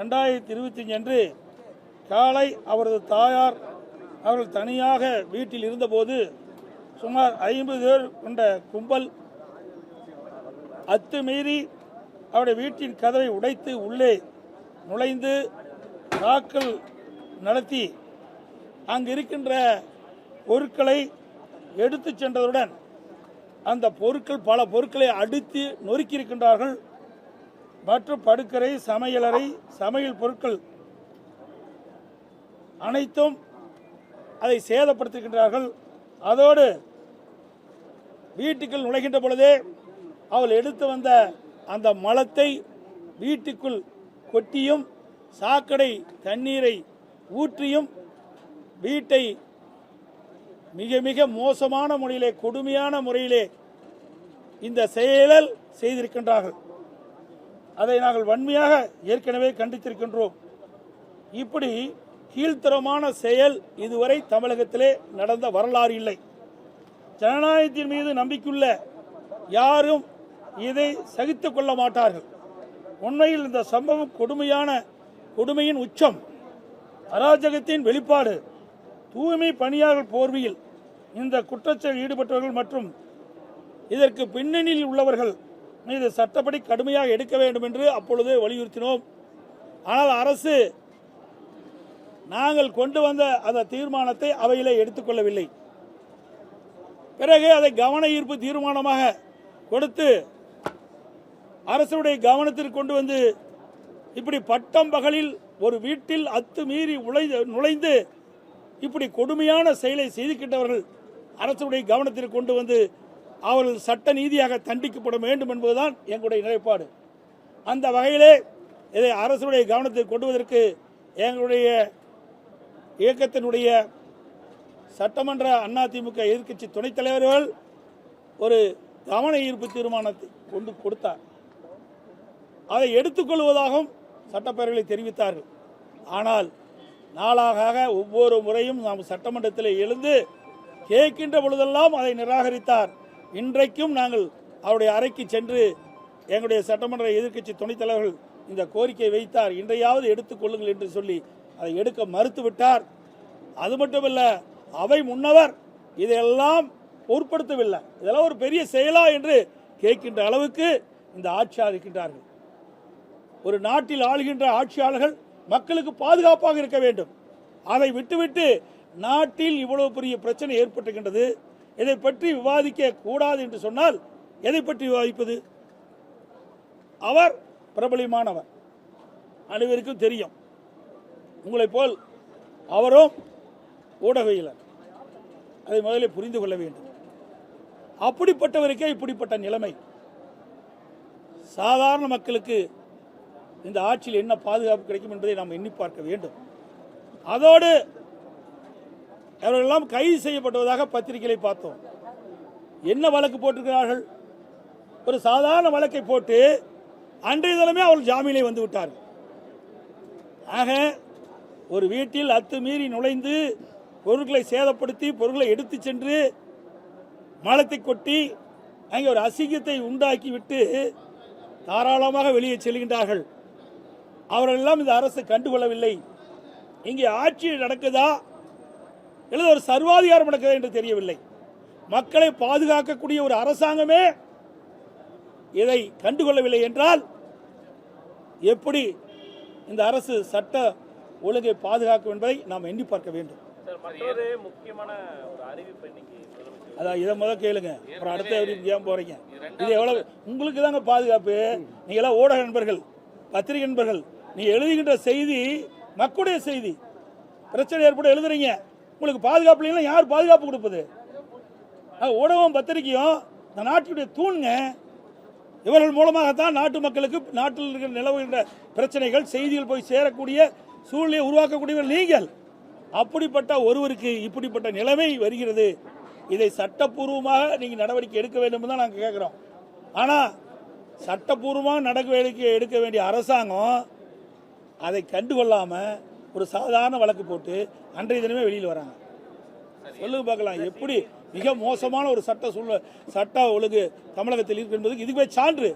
ரெண்டாயிரத்தி இருபத்தஞ்சு அன்று காலை அவரது தாயார் அவர்கள் தனியாக வீட்டில் இருந்தபோது சுமார் ஐம்பது பேர் கொண்ட கும்பல் அத்துமீறி அவருடைய வீட்டின் கதவை உடைத்து உள்ளே நுழைந்து தாக்கல் நடத்தி அங்கு இருக்கின்ற பொருட்களை எடுத்து சென்றதுடன் அந்த பொருட்கள் பல பொருட்களை அடித்து நொறுக்கியிருக்கின்றார்கள். மற்றும் படுக்கரை சமையலறை சமையல் பொருட்கள் அனைத்தும் அதை சேதப்படுத்துகின்றார்கள். அதோடு வீட்டுக்குள் நுழைகின்ற பொழுதே அவள் எடுத்து வந்த அந்த மலத்தை வீட்டுக்குள் கொட்டியும் சாக்கடை தண்ணீரை ஊற்றியும் வீட்டை மிக மிக மோசமான முறையிலே கொடுமையான முறையிலே இந்த செயலல் செய்திருக்கின்றார்கள். அதை நாங்கள் வன்மையாக ஏற்கனவே கண்டித்திருக்கின்றோம். இப்படி கீழ்த்தரமான செயல் இதுவரை தமிழகத்திலே நடந்த வரலாறு இல்லை. ஜனநாயகத்தின் மீது நம்பிக்கையுள்ள யாரும் இதை சகித்துக் கொள்ள மாட்டார்கள். உண்மையில் இந்த சம்பவம் கொடுமையான கொடுமையின் உச்சம். அராஜகத்தின் வெளிப்பாடு தூய்மை பணியாளர் போர்வையில் இந்த குற்றச்செயல் ஈடுபட்டவர்கள் மற்றும் இதற்கு பின்னணியில் உள்ளவர்கள் மீது சட்டப்படி கடுமையாக எடுக்க வேண்டும் என்று அப்பொழுது வலியுறுத்தினோம். ஆனால் அரசு நாங்கள் கொண்டு வந்த அந்த தீர்மானத்தை அவையிலே எடுத்துக்கொள்ளவில்லை. பிறகு அதை கவன ஈர்ப்பு தீர்மானமாக கொடுத்து அரசுடைய கவனத்திற்கு கொண்டு வந்து இப்படி பட்டம் பகலில் ஒரு வீட்டில் அத்துமீறி உழைந்து நுழைந்து இப்படி கொடுமையான செயலை செய்துகின்றவர்கள் அரசுடைய கவனத்திற்கு கொண்டு வந்து அவர்கள் சட்ட நீதியாக தண்டிக்கப்பட வேண்டும் என்பதுதான் எங்களுடைய நிலைப்பாடு. அந்த வகையிலே இதை அரசுடைய கவனத்தை கொண்டுவதற்கு எங்களுடைய இயக்கத்தினுடைய சட்டமன்ற அதிமுக எதிர்க்கட்சி துணைத் தலைவர்கள் ஒரு கவன ஈர்ப்பு தீர்மானத்தை கொண்டு கொடுத்தார். அதை எடுத்துக்கொள்வதாகவும் சட்டப்பேரவை தெரிவித்தார்கள். ஆனால் நாளாக ஒவ்வொரு முறையும் நாம் சட்டமன்றத்தில் எழுந்து கேட்கின்ற பொழுதெல்லாம் அதை நிராகரித்தார். இன்றைக்கும் நாங்கள் அவருடைய அறைக்கு சென்று எங்களுடைய சட்டமன்ற எதிர்க்கட்சி துணைத் தலைவர்கள் இந்த கோரிக்கை வைத்தார். இன்றையாவது எடுத்துக்கொள்ளுங்கள் என்று சொல்லி அதை எடுக்க மறுத்துவிட்டார். அது மட்டுமல்ல அவை முன்னவர் இதையெல்லாம் பொருட்படுத்தவில்லை. இதெல்லாம் ஒரு பெரிய செயலா என்று கேட்கின்ற அளவுக்கு இந்த ஆட்சியாளர் இருக்கின்றார்கள் ஒரு நாட்டில் ஆளுகின்ற ஆட்சியாளர்கள் மக்களுக்கு பாதுகாப்பாக இருக்க வேண்டும். அதை விட்டுவிட்டு நாட்டில் இவ்வளவு பெரிய பிரச்சனை ஏற்பட்டுகின்றது இதை பற்றி விவாதிக்க கூடாது என்று சொன்னால் எதை பற்றி விவாதிப்பது? அவர் பிரபலியமானவர் அனைவருக்கும் தெரியும். உங்களைப் போல் அவரும் ஊடகவியலர். அதை முதலில் புரிந்து கொள்ள வேண்டும். அப்படிப்பட்டவருக்கே இப்படிப்பட்ட நிலைமை. சாதாரண மக்களுக்கு இந்த ஆட்சியில் என்ன பாதுகாப்பு கிடைக்கும் என்பதை நாம் எண்ணி பார்க்க வேண்டும். அதோடு அவர்களெல்லாம் கைது செய்யப்பட்டுவதாக பத்திரிகைகளை பார்த்தோம். என்ன வழக்கு போட்டிருக்கிறார்கள்? ஒரு சாதாரண வழக்கை போட்டு அன்றைய தினமே அவர்கள் ஜாமீனில் வந்து விட்டார்கள். ஆக ஒரு வீட்டில் அத்துமீறி நுழைந்து பொருட்களை சேதப்படுத்தி பொருட்களை எடுத்து சென்று மலத்தை கொட்டி அங்கே ஒரு அசிங்கத்தை உண்டாக்கி விட்டு தாராளமாக வெளியே செல்கின்றார்கள். அவர்களெல்லாம் இந்த அரசு கண்டுகொள்ளவில்லை. இங்கே ஆட்சி நடக்குதா? அல்லது ஒரு சர்வாதிகாரம் நடக்குதா என்று தெரியவில்லை. மக்களை பாதுகாக்கக்கூடிய ஒரு அரசாங்கமே இதை கண்டுகொள்ளவில்லை என்றால் எப்படி இந்த அரசு சட்ட ஒழுங்கை பாதுகாக்கும் என்பதை நாம் எண்ணி பார்க்க வேண்டும். அதான் இதை முதல் கேளுங்க. அப்புறம் அடுத்த ஏன் போறீங்க? இது எவ்வளவு உங்களுக்கு தாங்க பாதுகாப்பு. நீங்களாம் ஊடக நண்பர்கள் பத்திரிகை நண்பர்கள். நீ எழுதுகின்ற செய்தி மக்களுடைய செய்தி. பிரச்சனை ஏற்பட எழுதுறீங்க. உங்களுக்கு பாதுகாப்பு இல்லைன்னா யார் பாதுகாப்பு கொடுப்பது? ஊடகம் பத்திரிகையும் இந்த நாட்டினுடைய தூண்ங்க. இவர்கள் மூலமாகத்தான் நாட்டு மக்களுக்கு நாட்டில் இருக்கிற நிலவுகின்ற பிரச்சனைகள் செய்திகள் போய் சேரக்கூடிய சூழ்நிலையை உருவாக்கக்கூடியவர் நீங்கள். அப்படிப்பட்ட ஒருவருக்கு இப்படிப்பட்ட நிலைமை வருகிறது. இதை சட்டப்பூர்வமாக நீங்கள் நடவடிக்கை எடுக்க வேண்டும் தான் நாங்கள் கேட்குறோம் ஆனால் சட்டப்பூர்வமாக நடவடிக்கை எடுக்க வேண்டிய அரசாங்கம் அதை கண்டுகொள்ளாமல் ஒரு சாதாரண வழக்கு போட்டு அன்றைய தினமே வெளியில் வராங்க. சொல்லுங்க பார்க்கலாம். எப்படி மிக மோசமான ஒரு சட்ட சூழ்நிலை சட்ட ஒழுங்கு தமிழகத்தில் இருக்கு என்பதுக்கு இதுவே சான்று.